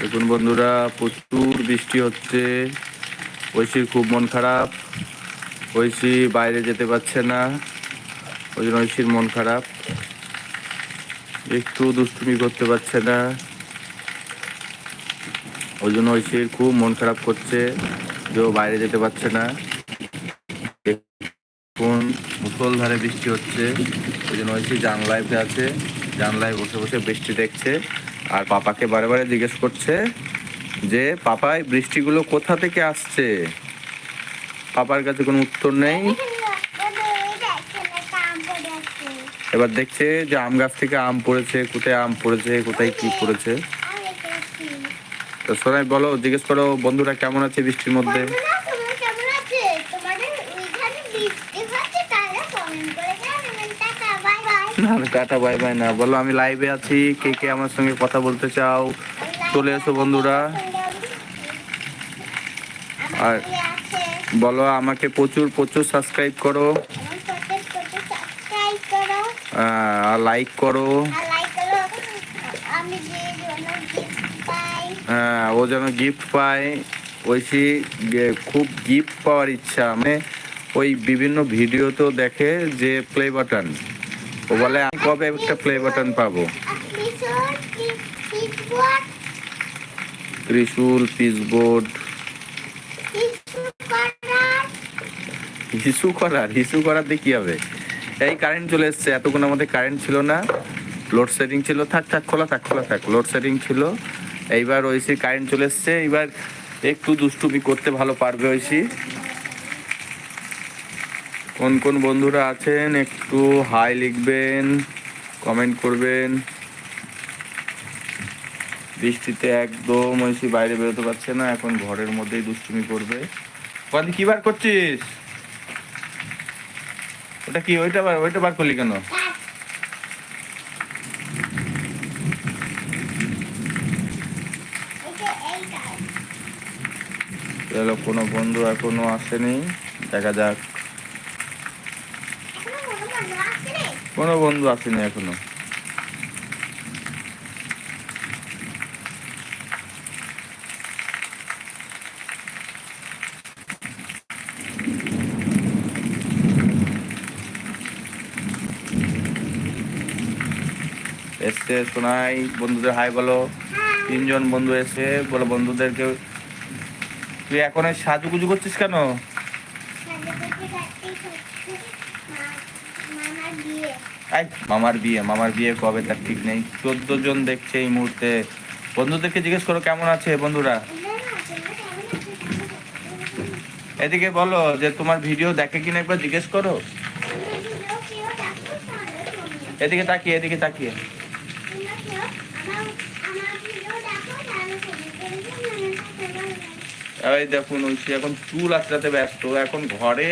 দেখুন বন্ধুরা, প্রচুর বৃষ্টি হচ্ছে। ঐশীর খুব মন খারাপ। ঐশী বাইরে যেতে পারছে না। ওই জন্য ঐশীর মন খারাপ। একটু দুষ্টুমি করতে পারছে না। ওই জন্য ঐশীর খুব মন খারাপ করছে যে বাইরে যেতে পারছে না। মুসলধারে বৃষ্টি হচ্ছে। ওই জন্য ঐশী জানলায় আছে। জানলায় বসে বসে বৃষ্টি দেখছে। আর পাপাকে বারে বারে জিজ্ঞেস করছে যে পাপাই বৃষ্টিগুলো কোথা থেকে আসছে? পাপার কাছে কোনো উত্তর নেই। এবার দেখছে যে, আম গাছ থেকে আম পড়েছে। কোথায় আম পড়েছে? কোথায় কি পড়েছে? তো সোনাই, বলো, জিজ্ঞেস করো, বন্ধুরা কেমন আছে বৃষ্টির মধ্যে? না, টাটা বাই বাই না। বলো আমি লাইভে আছি। কে কে আমার সঙ্গে কথা বলতে চাও? চলে এসো বন্ধুরা। আর বলো আমাকে প্রচুর প্রচুর সাবস্ক্রাইব করো। আর লাইক করো। হ্যাঁ, ও যেন গিফট পায়। ঐশী খুব গিফট পাওয়ার ইচ্ছা। মানে ওই বিভিন্ন ভিডিওতেও দেখে যে প্লে বাটন ও বলে, আমি কবে একটা প্লে বাটন পাবো? ত্রিশূল, পিসবোর্ড। হিসু করার হিসু করার দিয়ে কি হবে? এই কারেন্ট চলে এসছে, এতক্ষণ আমাদের কারেন্ট ছিল না। লোডশেডিং ছিল, থাক থাক, খোলা থাক খোলা থাক লোডশেডিং ছিল। এইবার ঐশী কারেন্ট চলে এসছে, এইবার একটু দুষ্টুমি করতে ভালো পারবে ঐশী কোন কোন বন্ধুরা আছেন একটু হাই লিখবেন কমেন্ট করবেন। বৃষ্টিতে একদম ঐশী বাইরে বেরোতে পারছে না এখন ঘরের মধ্যেই দুষ্টুমি করবে। ওখানে কি বার করছিস? ওটা কি ওইটা বার ওইটা বার করলি কেন? কোনো বন্ধু এখনও আসেনি দেখা যাক। কোনো বন্ধু আসেনি এখনও। এসছে শোনাই বন্ধুদের হাই বলো। তিনজন বন্ধু এসে বলো, বন্ধুদেরকে তুই এখন সাজুগুজু করছিস কেন? মামার বিয়ে মামার বিয়ে কবে তার ঠিক নেই। চোদ্দ জন দেখছে এই মুহূর্তে। বন্ধুদেরকে জিজ্ঞেস করো, কেমন আছে বন্ধুরা? এদিকে বলো যে তোমার ভিডিও দেখে কিনা একবার জিজ্ঞেস করো। এদিকে তাকিয়ে এদিকে তাকিয়ে। এই দেখুন, ঐশী এখন চুল আঁচড়াতে ব্যস্ত। এখন ঘরে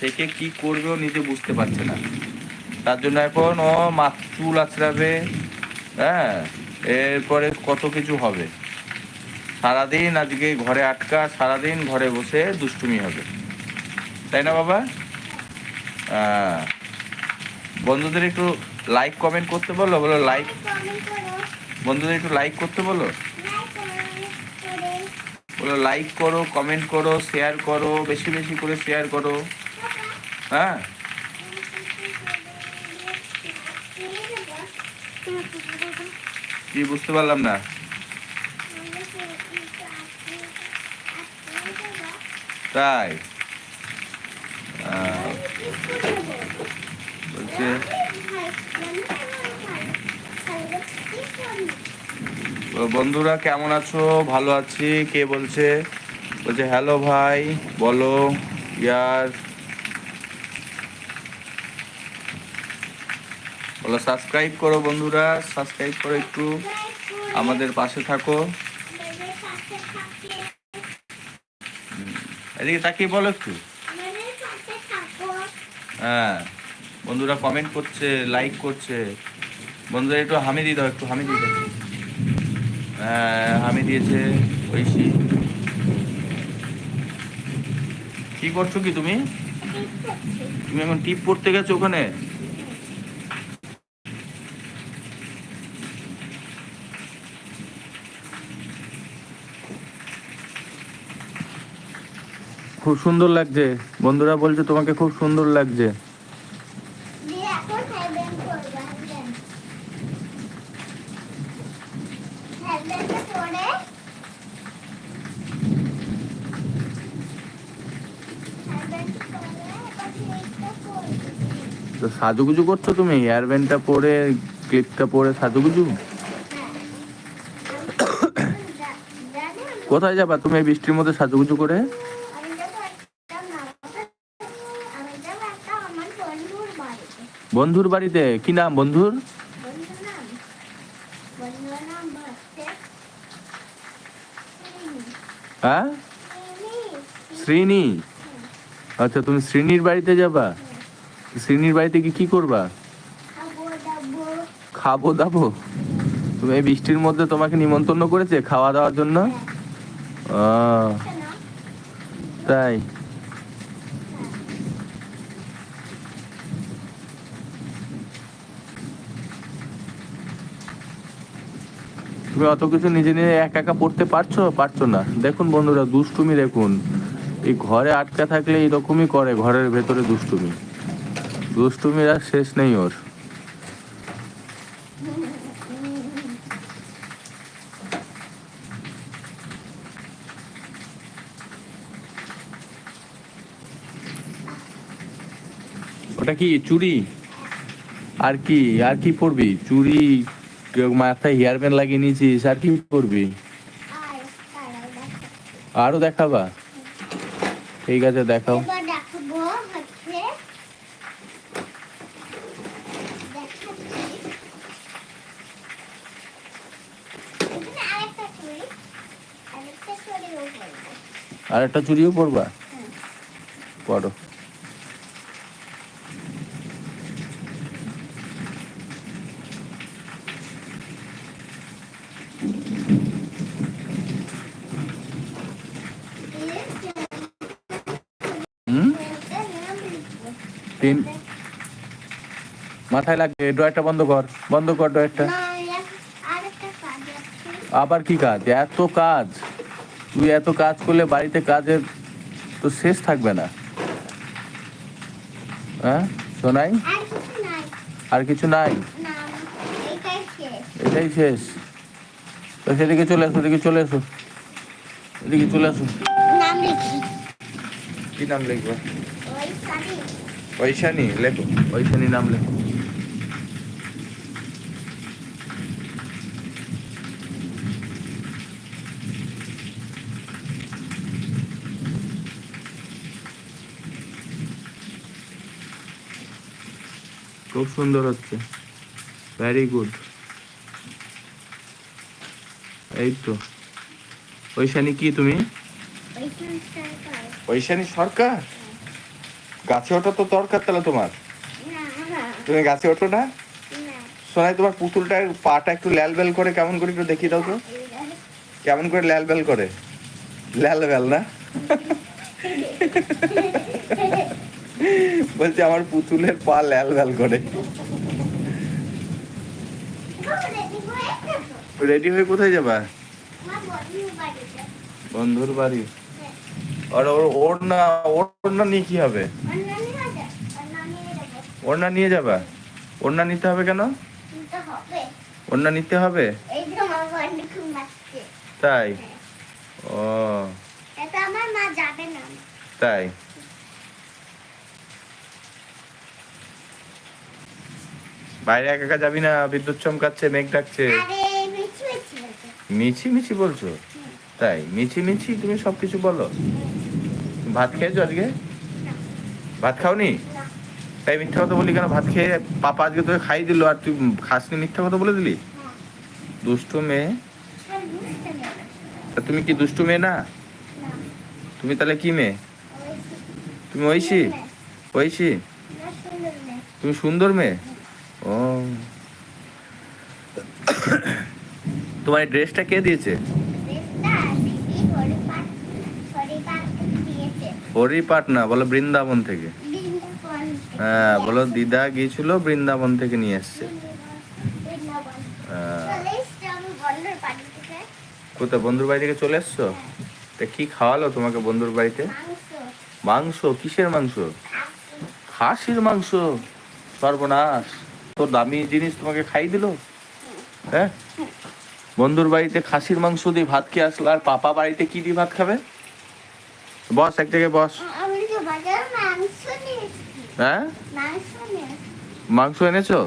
থেকে কি করবে ও নিজে বুঝতে পারছে না। তার জন্য এখন ও মা চুল আছড়াবে হ্যাঁ? এরপরে কত কিছু হবে? সারাদিন আজকে ঘরে আটকা, সারাদিন ঘরে বসে দুষ্টুমি হবে। তাই না বাবা? হ্যাঁ। বন্ধুদের একটু লাইক কমেন্ট করতে বলো বলো লাইক বন্ধুদের একটু লাইক করতে বলো? বলো লাইক করো কমেন্ট করো শেয়ার করো, বেশি বেশি করে শেয়ার করো। হ্যাঁ? কি বুঝতে পারলাম না? তাই। বলছে বন্ধুরা, কেমন আছো? ভালো আছি? কে বলছে? বলছে, হ্যালো ভাই, বলো, ইয়ার বলো সাবস্ক্রাইব করো বন্ধুরা সাবস্ক্রাইব করো একটু। আমাদের পাশে থাকো। এদিকে তাকিয়ে বলো একটু। হ্যাঁ বন্ধুরা কমেন্ট করছে লাইক করছে। বন্ধুরা একটু হামি দিয়ে দাও, একটু হামি দিয়ে দাও। হ্যাঁ হামি দিয়েছে, ঐশী। কি করছ কি তুমি? তুমি এখন টিপ পড়তে গেছো ওখানে? খুব সুন্দর লাগছে। বন্ধুরা বলছে তোমাকে খুব সুন্দর লাগছে। তো সাজুগুজু করছ তুমি? হেয়ার ব্যান্ডটা পরে ক্লিপটা পরে সাজুগুজু? কোথায় যাবা তুমি এই বৃষ্টির মধ্যে সাজুগুজু করে আমি যাব একটা নাম আমি যাব একটা আমার বন্ধুর বাড়িতে বন্ধুর বাড়িতে? কি নাম বন্ধুর? হ্যাঁ। শ্রীনি। আচ্ছা তুমি শ্রীনির বাড়িতে যাবা? শ্রীনির বাড়িতে কি কি করবা? খাব দাবো। তুমি এই বৃষ্টির মধ্যে তোমাকে নিমন্ত্রণ করেছে খাওয়া দাওয়ার জন্য? তাই। তুমি অত কিছু নিজে নিজে একা একা পড়তে পারছ? পারছ না। দেখুন বন্ধুরা, দুষ্টুমি দেখুন। এই ঘরে আটকা থাকলে এইরকমই করে, ঘরের ভেতরে দুষ্টুমি। দুষ্টুমির আর শেষ নেই ওর। ওটা কি, চুড়ি? আর কি আর কি পরবি? চুড়ি কেউ মাথায় হেয়ার ব্যান্ড লাগিয়ে নিয়েছিস আর কি পরবি আর আরও দেখাবা? ঠিক আছে দেখাও। এবার দেখাবো হচ্ছে দেখাচ্ছি। এখানে আরেকটা চুড়ি আরেকটা চুড়িও বলব আর একটা চুড়িও পরবা হুম। পরো হুম তিন মাথায় লাগবে ড্রয়ারটা বন্ধ কর বন্ধ কর ড্রয়ারটা। আবার কি কাজ? এত কাজ। তুই এত কাজ করলে বাড়িতে কাজের তো শেষ থাকবে না। হ্যাঁ শোনাই আর কিছু নাই? এটাই শেষ। তো সেদিকে চলে এসো এদিকে চলে এসো। এদিকে চলে লিখি। কি নাম লিখব? ঐশানি লেখো ঐশানি নাম লেখো খুব সুন্দর হচ্ছে। ভেরি গুড এই তো। ঐশানি কি তুমি? ঐশানি সরকার? গাছে ওঠা তো দরকার তাহলে তোমার? তুমি গাছে ওঠো না? শোনাই তোমার পুতুলটার পাটা একটু ল্যাল বেল করে কেমন করে একটু দেখিয়ে দাও তো। কেমন করে ল্যাল বেল করে? ল্যাল বেল না? বলছে আমার পুতুলের পা ল্যাল বেল করে। রেডি হয়ে কোথায় যাবা? বন্ধুর বাড়ি। আর ওর ওর না ওর না নিয়ে কি হবে? ওড়না নিয়ে যাবা? ওড়না নিতে হবে কেন? ওড়না নিতে হবে? তাই? ও। তাই? বাইরে একা একা যাবি না? বিদ্যুৎ চমকাচ্ছে মেঘ ডাকছে। মিছি মিছি বলছে। তাই? মিছি মিছি তুমি সবকিছু বলো। ভাত খেয়েছো আজকে? ভাত খাওনি? না তাই মিথ্যা কথা বলি কেন? ভাত খেয়ে পাপা আজকে তোকে খাই দিল আর তুই খাসনি মিথ্যা কথা বলে দিলি। দুষ্টু মেয়ে। তা তুমি কি দুষ্টু মেয়ে না? তুমি তাহলে কি মেয়ে? তুমি ঐশী? ঐশী? তুমি সুন্দর মেয়ে? ও। তোমার ড্রেসটা কে দিয়েছে? হরিপাট না বলো বৃন্দাবন থেকে। হ্যাঁ বলো, দিদা গিয়েছিল বৃন্দাবন থেকে নিয়ে এসছে। হ্যাঁ। কোথায়, বন্ধুর বাড়ি থেকে চলে এসছো? তা কি খাওয়ালো তোমাকে বন্ধুর বাড়িতে? মাংস। কিসের মাংস? খাসির মাংস। সর্বনাশ। তোর দামি জিনিস তোমাকে খাই দিল? হ্যাঁ? বন্ধুর বাড়িতে খাসির মাংস দিয়ে ভাত খেয়ে আসলো আর পাপা বাড়িতে কি দিয়ে ভাত খাবে? বস, এক জায়গায় বস আমি তো বাজার মাংস নিয়েছি হ্যাঁ? মাংস এনেছো?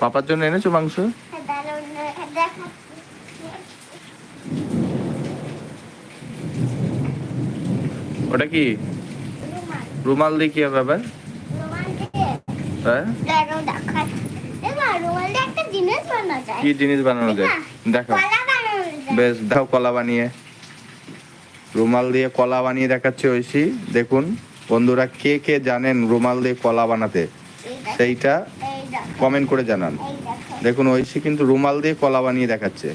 পাপার জন্য এনেছো মাংস? ওটা কি? রুমাল দিয়ে কি হবে আবার? হ্যাঁ? কি জিনিস বানানো যায়? দেখো বেশ, দাও কলা বানিয়ে। রুমাল দিয়ে কলা বানিয়ে দেখাচ্ছে ঐশী, দেখুন। বন্ধুরা কে কে জানেন রুমাল দিয়ে কলা বানাতে? সেইটা কমেন্ট করে জানান। দেখুন ঐশী কিন্তু রুমাল দিয়ে কলা বানিয়ে দেখাচ্ছে।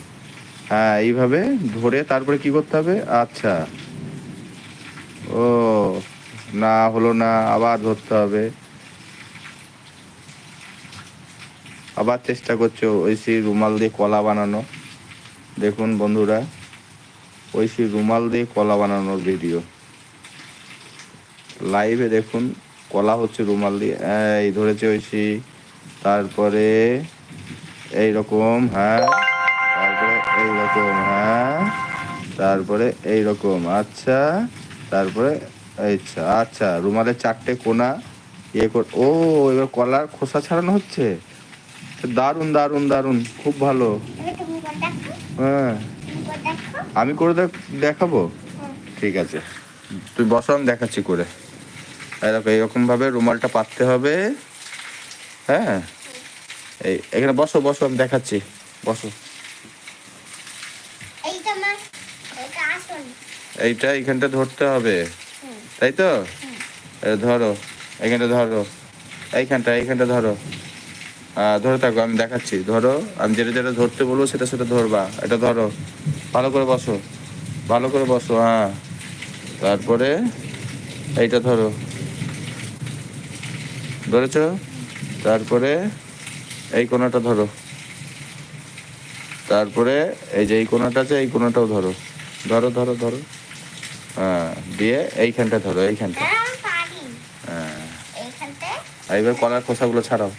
হ্যাঁ এইভাবে ধরে তারপরে কি করতে হবে? আচ্ছা। ও না হলো না আবার ধরতে হবে। আবার চেষ্টা করছ ঐশী রুমাল দিয়ে কলা বানানো। দেখুন বন্ধুরা ঐশী রুমাল দিয়ে কলা বানানোর ভিডিও লাইভে দেখুন কলা হচ্ছে রুমাল দিয়ে এই ধরেছে ঐশী। তারপরে এই রকম হ্যাঁ। তারপরে এই রকম হ্যাঁ। তারপরে এই রকম আচ্ছা। তারপরে আচ্ছা আচ্ছা রুমালের চারটে কোনা ইয়ে কর ও এবার কলার খোসা ছাড়ানো হচ্ছে? দারুণ দারুণ দারুণ খুব ভালো। হ্যাঁ। আমি করে দেখ- দেখাবো? ঠিক আছে। তুই বসো আমি দেখাচ্ছি করে। দেখো এইরকম ভাবে রুমালটা পাততে হবে। হ্যাঁ? এই এখানে বসো বসো আমি দেখাচ্ছি। বসো। এইটা এইখানটা ধরতে হবে। তাই তো? ধরো এইখানটা ধরো। এইখানটা এইখানটা ধরো। ধরে থাকো আমি দেখাচ্ছি। ধরো আমি যেটা যেটা ধরতে বলব সেটা সেটা ধরবা। এটা ধরো। ভালো করে বসো। ভালো করে বসো হ্যাঁ। তারপরে এইটা ধরো। ধরেছো? তারপরে এই কোনাটা ধরো। তারপরে এই যে এই কোনাটা আছে এই কোনাটাও ধরো। ধরো ধরো ধরো। হ্যাঁ দিয়ে এইখানটা ধরো এইখানটা। হ্যাঁ। এবার কলার খোসাগুলো ছাড়াও।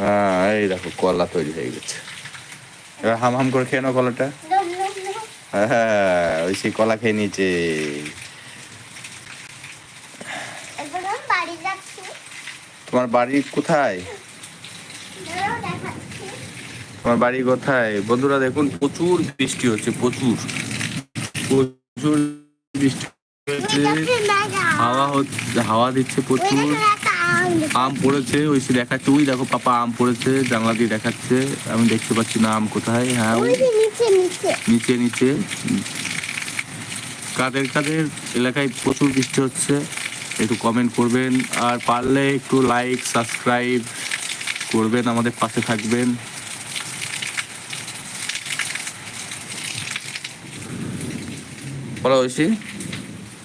হ্যাঁ এই দেখো কলা তৈরি হয়ে গেছে। এবার হাম হাম করে খেয়ে নাও কলাটা। হ্যাঁ ওই সেই কলা খেয়ে নিয়েছে এবার আমি বাড়ি যাচ্ছি তোমার বাড়ি কোথায়? তোমার বাড়ি কোথায়? বন্ধুরা দেখুন প্রচুর বৃষ্টি হচ্ছে প্রচুর। প্রচুর বৃষ্টি হচ্ছে হাওয়া হচ্ছে হাওয়া দিচ্ছে প্রচুর। আম পড়েছে ওই সে দেখাচ্ছে ওই দেখো পাপা আম পড়েছে জানলা দিয়ে দেখাচ্ছে। আমি দেখতে পাচ্ছি না আম কোথায় হ্যাঁ নিচে নিচে। কাদের কাদের এলাকায় প্রচুর বৃষ্টি হচ্ছে? একটু কমেন্ট করবেন আর পারলে একটু লাইক সাবস্ক্রাইব করবেন আমাদের পাশে থাকবেন। বলো ঐশী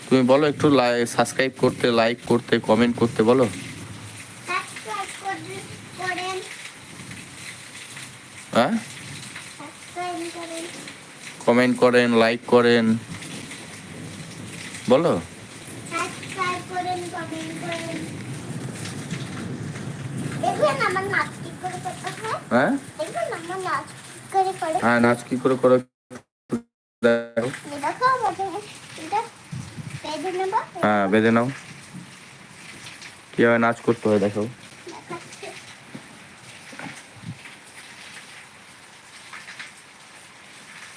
তুমি বলো একটু সাবস্ক্রাইব করতে লাইক করতে কমেন্ট করতে বলো। হ্যাঁ? কমেন্ট করেন। লাইক করেন। বলো সাবস্ক্রাইব করেন কমেন্ট করেন দেখুন আমার নাচ কি করে করতে হয়? হ্যাঁ নাচ কি করে হ্যাঁ বেঁধে নাও। কীভাবে নাচ করতে হয় দেখো।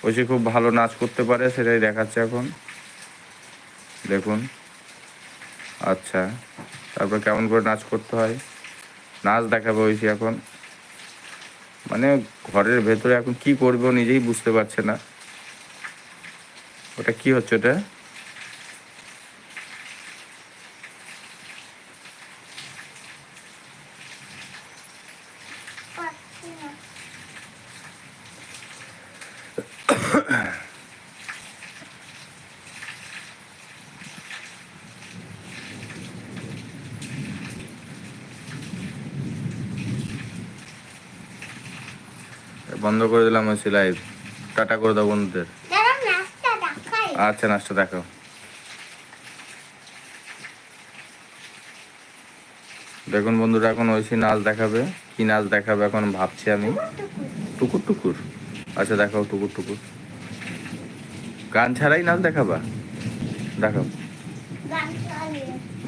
ওই যে খুব ভালো নাচ করতে পারে, সেটাই দেখাচ্ছে এখন। দেখুন। আচ্ছা তারপর কেমন করে নাচ করতে হয়? নাচ দেখাবে হয়েছি এখন। মানে ঘরের ভেতরে এখন কি করবে নিজেই বুঝতে পারছে না। ওটা কি হচ্ছে ওটা পাচ্ছি না বন্ধ করে দিলাম ওই লাইভ টাটা করে দাও বন্ধুদের। আচ্ছা নাচটা দেখো দেখুন বন্ধুরা এখন ঐশী নাচ দেখাবে। কি নাচ দেখাবে এখন ভাবছি আমি। টুকুর টুকুর। আচ্ছা দেখাও টুকুর টুকুর। গান ছাড়াই নাচ দেখাবা? দেখাও।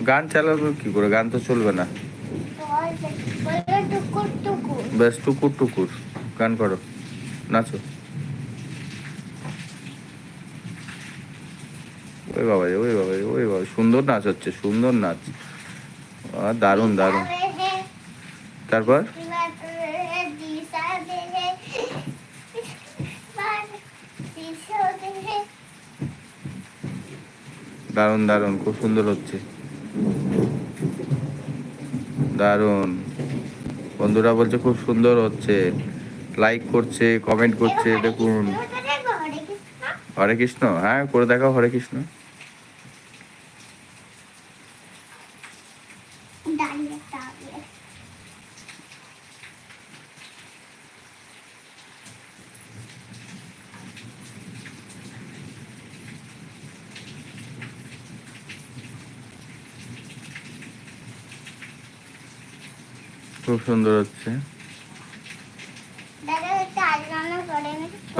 গান চালাবে কি করে? গান তো চলবে না। বেশ টুকুর টুকুর। গান করো, নাচো। ওই বাবা ওই বাবা ওই বাবা সুন্দর নাচ হচ্ছে, সুন্দর নাচ। দারুণ দারুণ। তারপর? দারুণ দারুণ, খুব সুন্দর হচ্ছে। দারুণ। বন্ধুরা বলছে খুব সুন্দর হচ্ছে। লাইক করছে কমেন্ট করছে, দেখুন। হরে কৃষ্ণ হ্যাঁ করে দেখাও হরে কৃষ্ণ। খুব সুন্দর হচ্ছে দাদা একটু আজমানো করে নি।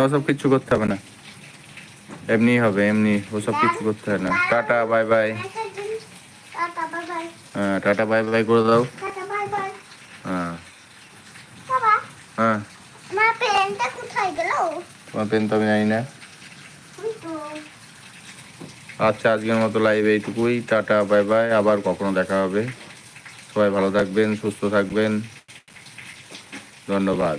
ওসব কিচ্ছু করতে হবে না। এমনি হবে এমনি ওসব কিছু করতে হয় না। Tata, bye bye. হ্যাঁ টাটা, বাই বাই করে দাও। হ্যাঁ। হ্যাঁ। তোমার পেন তো আমি জানি না। আচ্ছা আজকের মতো লাইভ এইটুকুই। Tata, bye bye. আবার কখনো দেখা হবে। সবাই ভালো থাকবেন, সুস্থ থাকবেন। ধন্যবাদ।